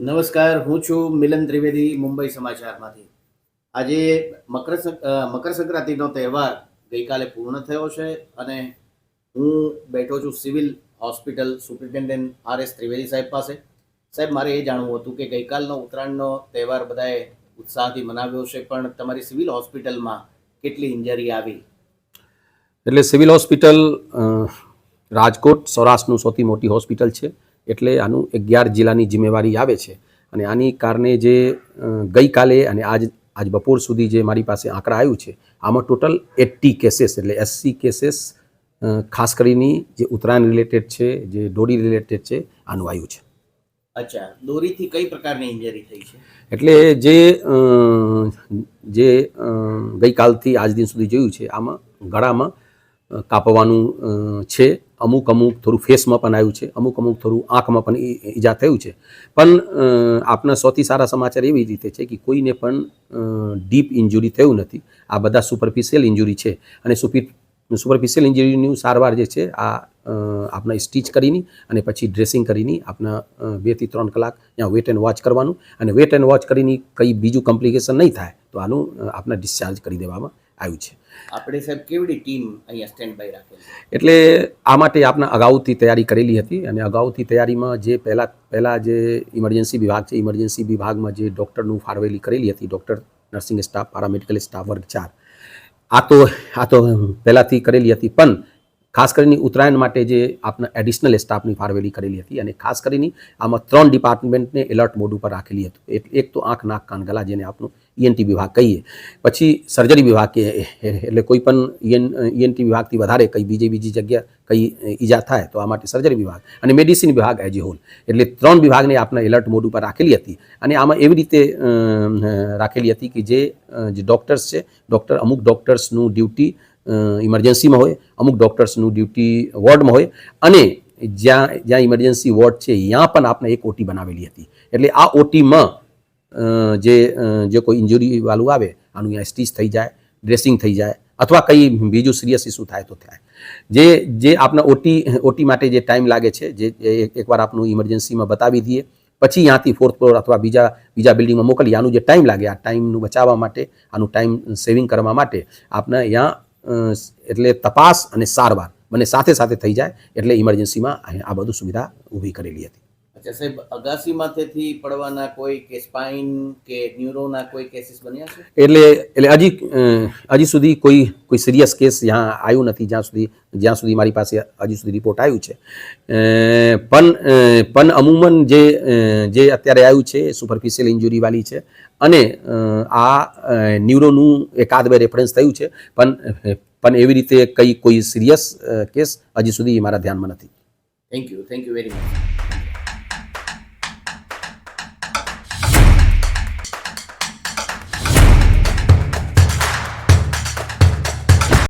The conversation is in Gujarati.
નમસ્કાર, હું છું મિલન ત્રિવેદી, મુંબઈ સમાચારમાંથી. આજે મકર મકર સંક્રાંતિનો તહેવાર ગઈકાલે પૂર્ણ થયો છે અને હું બેઠો છું civil hospital superintendent R S Trivedi Saheb પાસે. સાહેબ, મારે એ જાણવું હતું કે ગઈકાલનો ઉત્તરાયણનો તહેવાર બધાએ ઉત્સાહથી મનાવ્યો છે, પણ તમારી સિવિલ હોસ્પિટલમાં કેટલી ઇન્જરી આવી? એટલે સિવિલ હોસ્પિટલ રાજકોટ સૌરાષ્ટ્રનું સૌથી મોટી હોસ્પિટલ છે. એટલે આનું અગિયાર જિલ્લાની જિમ્મેવારી આવે છે. અને આની કારણે જે ગઈકાલે અને આજ આજ બપોર સુધી જે મારી પાસે આંકડા આવ્યું છે આમાં ટોટલ એટી કેસીસ એટલે એસસી કેસીસ ખાસ કરીને જે ઉત્તરાયણ રિલેટેડ છે જે દોરી રિલેટેડ છે આનું આવ્યું છે. અચ્છા દોરીથી કઈ પ્રકારની ઇન્જરી થઈ છે? એટલે જે જે ગઈકાલથી આજ દિન સુધી જોયું છે આમાં ગળામાં કાપવાનું છે. અમુક અમુક થોડું ફેસમાં પણ આવ્યું છે અમુક અમુક થોડું આંખમાં પણ ઈજા થયું છે. પણ આપના સૌથી સારા સમાચાર એવી રીતે છે કે કોઈને પણ ડીપ ઇન્જુરી થયું નથી. આ બધા સુપરફિશિયલ ઇન્જુરી છે. અને સુપી સુપરફિશિયલ ઇન્જરીની સારવાર જે છે આ આપણે સ્ટીચ કરીને અને પછી ડ્રેસિંગ કરીને આપણા અ, બેથી ત્રણ કલાક ત્યાં વેટ એન્ડ વોચ કરવાનું. અને વેટ એન્ડ વોચ કરીને કંઈ બીજું કોમ્પ્લિકેશન નહીં થાય તો આનું આપના ડિસ્ચાર્જ કરી દેવામાં આવ્યું છે. આપણે સાહેબ કેવડી ટીમ અહીંયા સ્ટેન્ડ બાય રાખેલી એટલે આ માટે આપણે અગાઉથી તૈયારી કરેલી હતી અને અગાઉથી તૈયારીમાં જે પહેલાં પહેલાં જે ઇમરજન્સી વિભાગ છે ઇમરજન્સી વિભાગમાં જે ડૉક્ટરનું ફાળવેલી કરેલી હતી doctor nursing staff paramedical staff વર્ગ ચાર આ તો આ તો પહેલાંથી કરેલી હતી પણ ખાસ કરીને ઉત્તરાયણ માટે જે આપણા એડિશનલ સ્ટાફની ફાળવેલી કરેલી હતી અને ખાસ કરીને આમાં ત્રણ ડિપાર્ટમેન્ટને એલર્ટ મોડ ઉપર રાખેલી હતી. એક તો આંખ, નાક, કાન, ગલા જેને આપણું ઈએનટી વિભાગ કહીએ. પછી સર્જરી વિભાગ કે, એટલે કોઈ પણ ઈએન ઈએનટી વિભાગથી વધારે કંઈ બીજી બીજી જગ્યા કંઈ ઈજા થાય તો આ માટે સર્જરી વિભાગ અને મેડિસિન વિભાગ એઝ એ હોલ એટલે ત્રણ વિભાગને આપના એલર્ટ મોડ ઉપર રાખેલી હતી અને આમાં એવી રીતે રાખેલી હતી કે જે જે ડૉક્ટર્સ છે ડૉક્ટર અમુક ડૉક્ટર્સનું ડ્યુટી ઇમરજન્સીમાં હોય, અમુક ડૉક્ટર્સનું ડ્યુટી વોર્ડમાં હોય, અને જ્યાં જ્યાં ઇમરજન્સી વોર્ડ છે, ત્યાં પણ આપણે એક ઓટી બનાવેલી હતી. એટલે આ ઓટીમાં જે જે કોઈ ઇન્જુરીવાળું આવે, આનું અહીંયા સ્ટીચ થઈ જાય ડ્રેસિંગ થઈ જાય, અથવા કંઈ બીજું સિરિયસ ઇસ્યુ થાય તો થાય. જે જે આપણા ઓટી ઓટી માટે જે ટાઈમ લાગે છે, જે એકવાર આપનું ઇમરજન્સીમાં બતાવી દઈએ, પછી ત્યાંથી ફોર્થ ફ્લોર અથવા બીજા બીજા બિલ્ડિંગમાં મોકલીએ. આનું જે ટાઈમ લાગે, આ ટાઈમનું બચાવવા માટે, આનું ટાઈમ સેવિંગ કરવા માટે આપણે અહીંયા એટલે તપાસ અને સારવાર બંને સાથે સાથે થઈ જાય, એટલે ઇમરજન્સીમાં આ બધું સુવિધા ઊભી કરેલી હતી. અચ્છા સાહેબ અગાસી માથેથી પડવાના કોઈ કે સ્પાઇન કે ન્યુરોના કોઈ કેસીસ બન્યા છે? એટલે એટલે હજી હજી સુધી કોઈ કોઈ સિરિયસ કેસ ત્યાં આવ્યું નથી જ્યાં સુધી જ્યાં સુધી મારી પાસે હજી સુધી રિપોર્ટ આવ્યું છે. પણ પણ અમુમન જે જે અત્યારે આવ્યું છે સુપરફિશિયલ ઇન્જુરીવાળી છે અને આ ન્યુરોનું એકાદ બે રેફરન્સ થયું છે પણ પણ એવી રીતે કઈ કોઈ સિરિયસ કેસ હજી સુધી મારા ધ્યાનમાં નથી. Thank you thank you very much